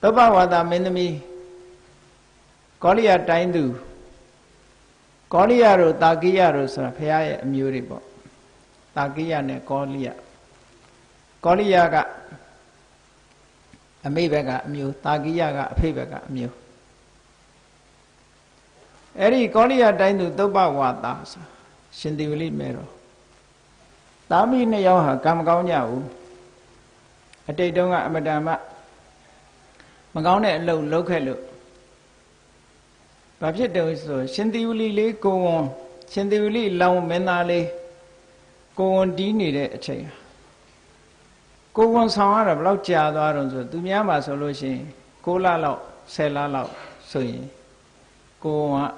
သုဘဝါဒမင်းသမီးကောလိယတိုင်းသူကောလိယတို့တာကိယတို့ဆိုတာဘုရားရဲ့အမျိုးတွေပေါ့တာကိယနဲ့ကောလိယကောလိယကအမိဘက်ကအမျိုးတာကိယကအဖေဘက်ကအမျိုးအဲ့ဒီကောလိယတိုင်းသူသုဘဝါဒဆိုရှင်သေဝလိမဲတော်တာမိနှစ်ယောက်ဟာကံမကောင်းကြဘူးအတိတ်တုန်းကအမတန်မှ မကောင်းတဲ့အလုပ်လုပ်ခဲ့လို့ဘာဖြစ်တယ်ဆိုရှင်သေဝလိလေးကိုဝန်ရှင်သေဝလိလောင်မင်းသားလေးကိုဝန်တီးနေတဲ့အချိန်ကိုဝန်ဆောင်ရတာဘယ်လောက်ကြာသွားတော့ဆိုသူများမှာဆိုလို့ရှိရင်6လလောက်10လလောက်ဆိုရင်ကိုဝန်က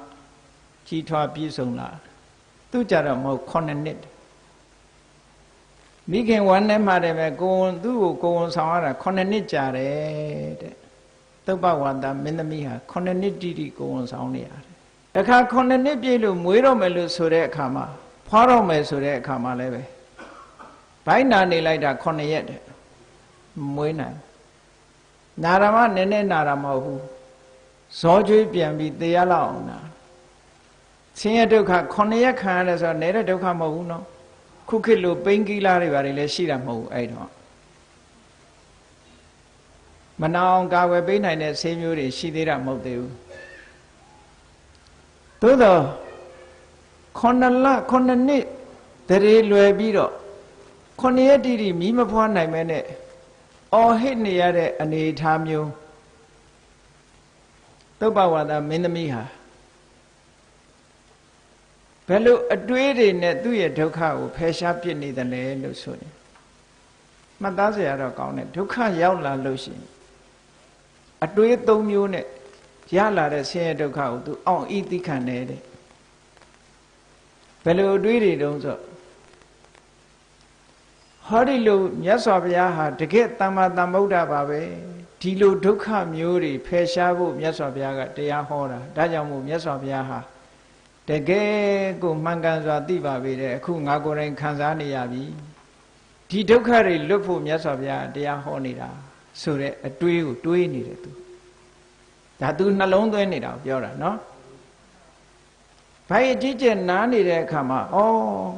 ကြီးထွားပြည့်စုံလာသူကြတော့မဟုတ်9နှစ်မိခင်ဝမ်းထဲမှာတည်းပဲကိုဝန်သူ့ကိုကိုဝန်ဆောင်ရတာ9နှစ်ကြာတယ်တဲ့ သုပ္ပဝါဒမင်းသမီးဟာ9နှစ်တိတိကိုဝန်ဆောင်နေရတယ်အခါ9နှစ်ပြည့်လို့မွေးတော့မယ်လို့ဆိုတဲ့အခါမှာဖွားတော့မယ်ဆိုတဲ့အခါမှာလည်းပဲဘိုင်းနာနေလိုက်တာ9ရက်တဲ့မွေးနိုင်နာရမနည်းနည်းနာရမဟုတ်ဘူးဇောကျွေးပြန်ပြီးတရားလောက်အောင်နာဆင်းရဲဒုက္ခ9ရက်ခံရတယ်ဆိုတော့နေတဲ့ဒုက္ခမဟုတ်ဘူးနော်ခုခေတ်လိုပိန်းကီလာတွေဘာတွေလည်းရှိတာမဟုတ်ဘူးအဲ့တော့ မနာအောင်ကာဝယ်ပေးနိုင်တဲ့ဆေးမျိုးတွေရှိသေးတာမဟုတ်သေးဘူးသို့တော့ခုနှစ်လခုနှစ်နှစ်တရေလွယ်ပြီးတော့ခုနှစ်ရက်တိတိမိမဖွားနိုင်မဲနဲ့အော်ဟစ်နေရတဲ့အနေအထားမျိုးသုပ္ပဝါဒမင်းသမီးဟာဘယ်လိုအတွေးတွေနဲ့သူ့ရဲ့ဒုက္ခကိုဖယ်ရှားပြစ်နေတယ်လဲလို့ဆိုရင်မှတ်သားစရာတော့ကောင်းတယ်ဒုက္ခရောက်လာလို့ရှိရင် အတွေးသုံးမျိုးနဲ့ရလာတဲ့ဆင်းရဲဒုက္ခကိုသူအောင်ဤသိခံတယ်တဲ့ဘယ်လိုအတွေးတွေတုံးဆိုဟောဒီလိုမြတ်စွာဘုရားဟာတကယ်တမ္မာတမ္ဗုဒ္ဓပါပဲဒီလိုဒုက္ခမျိုးတွေဖယ်ရှားဖို့မြတ်စွာဘုရားကတရားဟောတာဒါကြောင့်မို့မြတ်စွာဘုရားဟာတကယ်ကိုမှန်ကန်စွာသိပါပေတဲ့အခုငါကိုယ်တိုင်ခံစားနေရပြီဒီဒုက္ခတွေလွတ်ဖို့မြတ်စွာဘုရားတရားဟောနေတာ ဆိုတဲ့အတွေးကိုတွေးနေတယ်သူဒါသူနှလုံးသွင်းနေတာကိုပြောတာနော်ဘိုင်းအကြီးကျယ်နားနေတဲ့အခါမှာဩ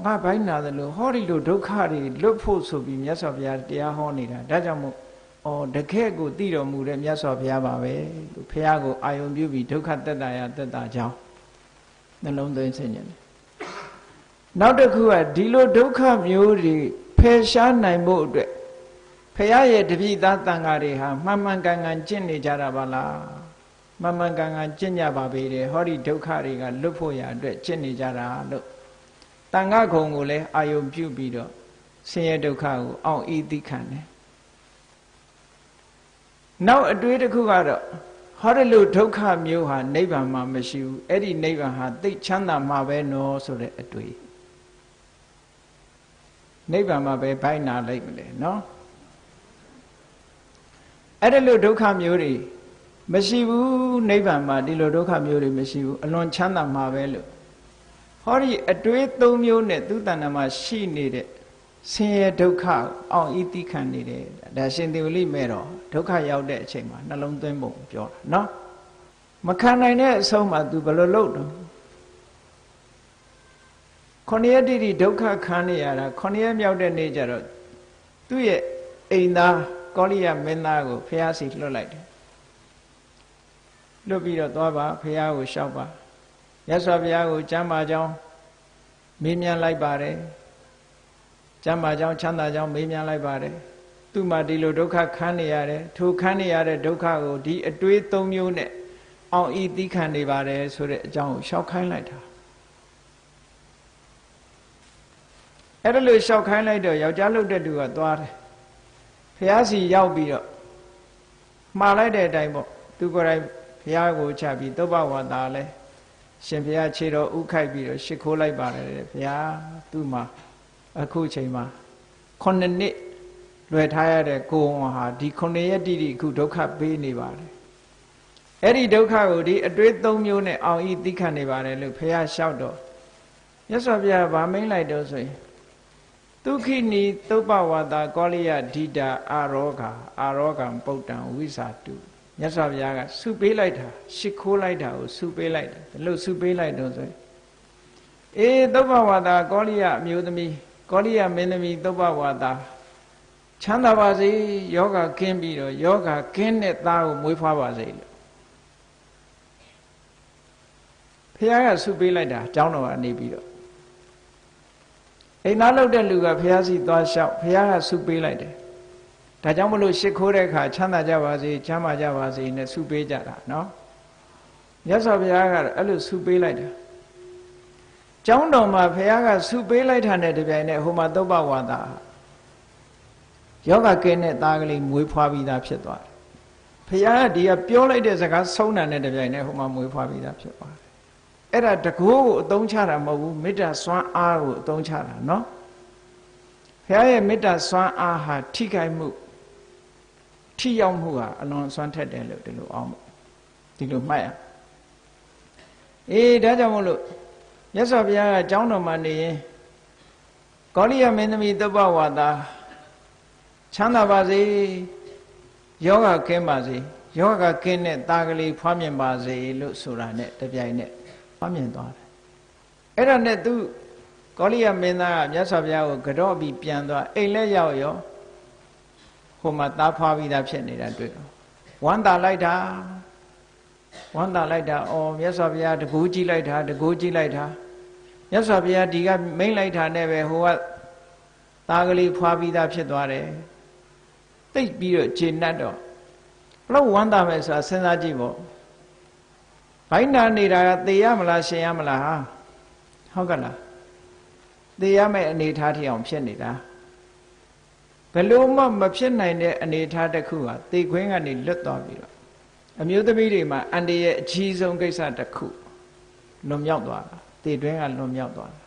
ငါဘိုင်းနာတယ်လို့ဟောဒီလိုဒုက္ခတွေလွတ်ဖို့ဆိုပြီးမြတ်စွာဘုရားတရားဟောနေတာဒါကြောင့်မို့ဩတကယ်ကိုသိတော်မူတဲ့မြတ်စွာဘုရားပါပဲသူဘုရားကိုအာယုံပြုပြီးဒုက္ခတက်တာရတက်တာကြောင်းနှလုံးသွင်းဆင်ញတယ်နောက်တစ်ခုကဒီလိုဒုက္ခမျိုးတွေဖယ်ရှားနိုင်ဖို့အတွက် ဖះရဲ့တပိသားတန်ဃာတွေဟာမှန်မှန်ကန်ကန်ကျင့်နေကြတာပါလားမှန်မှန်ကန်ကန်ကျင့်ကြပါပေတယ်ဟောဒီဒုက္ခတွေကလွတ်ဖို့ရအတွက်ကျင့်နေကြတာလို့တန်ဃာခုံကိုလည်းအာယုံပြုပြီးတော့ဆင်းရဲဒုက္ခကိုအောင်ဤသိခံတယ်နောက်အတွေးတစ်ခုကတော့ဟောဒီလိုဒုက္ခမျိုးဟာနိဗ္ဗာန်မှာမရှိဘူးအဲ့ဒီနိဗ္ဗာန်ဟာသိချမ်းသာမှာပဲနော်ဆိုတဲ့အတွေ့နိဗ္ဗာန်မှာပဲဘိုက်နာလိုက်မလဲနော် အဲ့ဒီလိုဒုက္ခမျိုးတွေမရှိဘူးနိဗ္ဗာန်မှာဒီလိုဒုက္ခမျိုးတွေမရှိဘူးအလွန်ချမ်းသာမှာပဲလို့ဟောဒီအတွေးသုံးမျိုးနဲ့သူတဏ္ဍမှာရှိနေတဲ့ဆင်းရဲဒုက္ခအောင်ဤတိခံနေတယ်ဒါရှင်သေဝလိမဲ့တော့ဒုက္ခရောက်တဲ့အချိန်မှာနှလုံးသွင်းပုံပြောတာနော်မခံနိုင်တဲ့အဆုံးမှာ तू ဘယ်လိုလုပ်တော့ခொနည်းတိတိဒုက္ခခံနေရတာခொနည်းမြောက်တဲ့နေ့ကျတော့သူ့ရဲ့အိမ်သား ကောလိယမင်းသားကိုဖះစီလွတ်လိုက်တယ်လွတ်ပြီးတော့သွားပါဖះကိုလျှောက်ပါရသော်ဘုရားကိုကျမ်းမာကြောင်းမေးမြန်းလိုက်ပါတယ်ကျမ်းမာကြောင်းချမ်းသာကြောင်းမေးမြန်းလိုက်ပါတယ်သူ့မှာဒီလိုဒုက္ခခံနေရတယ်ထိုခံနေရတဲ့ဒုက္ခကိုဒီအတွေးသုံးမျိုးနဲ့အောင်ဤသိခံနေပါတယ်ဆိုတဲ့အကြောင်းကိုရှောက်ခိုင်းလိုက်တာအဲ့ဒါလို့ရှောက်ခိုင်းလိုက်တော့ယောက်ျားလုတ်တဲ့သူကသွားတယ် ဖះစီရောက်ပြီးတော့မှားလိုက်တဲ့အတိုင်းပေါ့သူကိုယ်တိုင်ဘုရားကိုချပြီးသုဘဝါတာလဲရှင်ဘုရားခြေတော်ဥခိုက်ပြီးတော့ရှ िख ိုးလိုက်ပါတယ်ဘုရားသူ့မှာအခုချိန်မှာခုနှစ်နှစ်လွယ်ထားရတဲ့ကိုယ်ဟာဒီခုနှစ်ရက်တိတိအခုဒုက္ခပေးနေပါတယ်အဲ့ဒီဒုက္ခကိုဒီအတွေ့သုံးမျိုးနဲ့အောင်ဤသိခံနေပါတယ်လို့ဘုရားလျှောက်တော့မြတ်စွာဘုရားဗာမိန်လိုက်တော့ဆိုရင် ဒုခိနီသုပ္ပဝါဒကောလိယဒိတာအာရောဂါအာရောဂံပုတ္တံဝိဇာတုမြတ်စွာဘုရားကဆုပေးလိုက်တာရှ िख ိုးလိုက်တာကိုဆုပေးလိုက်တယ်ဘယ်လိုဆုပေးလိုက်တော့ဆိုရင်အေးသုဗ္ဗဝါဒကောလိယအမျိုးသမီးကောလိယမင်းသမီးသုဗ္ဗဝါဒချမ်းသာပါစေယောဂကင်းပြီးတော့ယောဂကင်းတဲ့သားကိုမွေးဖွားပါစေလို့ဖះကဆုပေးလိုက်တာကျောင်းတော်ကနေပြီးတော့ အိမ်သားလုပ်တဲ့လူကဖះစီသွားလျှောက်ဖះကဆုပေးလိုက်တယ်ဒါကြောင့်မလို့ရှ िख ိုးတဲ့အခါချမ်းသာကြပါစေချမ်းသာကြပါစေနဲ့ဆုပေးကြတာနော်မြတ်စွာဘုရားကတော့အဲ့လိုဆုပေးလိုက်တာကျောင်းတော်မှာဘုရားကဆုပေးလိုက်တာနဲ့တပြိုင်နက်ဟိုမှာသုဗ္ဗဝါဒယောဂကင်းတဲ့သားကလေးမွေးဖွားပြီးသားဖြစ်သွားတယ်ဘုရားကဒီကပြောလိုက်တဲ့စကားဆုံးတာနဲ့တပြိုင်နက်ဟိုမှာမွေးဖွားပြီးသားဖြစ်သွားတယ် အဲ့ဒါတကိုးကိုအသုံးချတာမဟုတ်ဘူးမေတ္တာစွမ်းအားကိုအသုံးချတာနော်ဘုရားရဲ့မေတ္တာစွမ်းအားဟာထိခိုက်မှုထိရောက်မှုဟာအလွန်စွမ်းထက်တယ်လို့ဒီလိုအောင်ဒီလိုမှတ်ရအေးဒါကြောင့်မို့လို့မြတ်စွာဘုရားကကျောင်းတော်မှာနေရင်ကောလိယမင်းသမီးသုဘဝါဒချမ်းသာပါစေယောဂကင်းပါစေယောဂကင်းတဲ့တာကလေးဖွားမြင်ပါစေလို့ဆိုတာနဲ့တပြိုင်နက် ဖွားမြင်သွားတယ်အဲ့ဒါနဲ့သူကောလိယမင်းသားကမြတ်စွာဘုရားကိုကြော့ပြီးပြန်သွားအိမ်လက်ရောက်ရောဟိုမှာသားဖွားပြီးသားဖြစ်နေတာတွေ့တော့ဝမ်းသာလိုက်တာဝမ်းသာလိုက်တာအော်မြတ်စွာဘုရားတကူကြည့်လိုက်တာတကူကြည့်လိုက်တာမြတ်စွာဘုရားဒီကမိမ့်လိုက်တာနဲ့ပဲဟိုကသားကလေးဖွားပြီးသားဖြစ်သွားတယ်တိတ်ပြီးတော့ခြေနှက်တော့ဘလို့ဝမ်းသာမယ်ဆိုတာစဉ်းစားကြည့်ပေါ့ ဘိုင်းနာနေတာကသေရမလားရှင်ရမလားဟာဟုတ်ကလားသေရမယ့်အနေထားထီအောင်ဖြစ်နေတာဘယ်လို့မှမဖြစ်နိုင်တဲ့အနေထားတစ်ခုဟာသေခွင်းကနေလွတ်သွားပြီးတော့အမျိုးသမီးတွေမှာအန္တရာယ်အကြီးဆုံးကိစ္စတစ်ခုလွန်မြောက်သွားတာသေတွင်းကလွန်မြောက်သွားတာ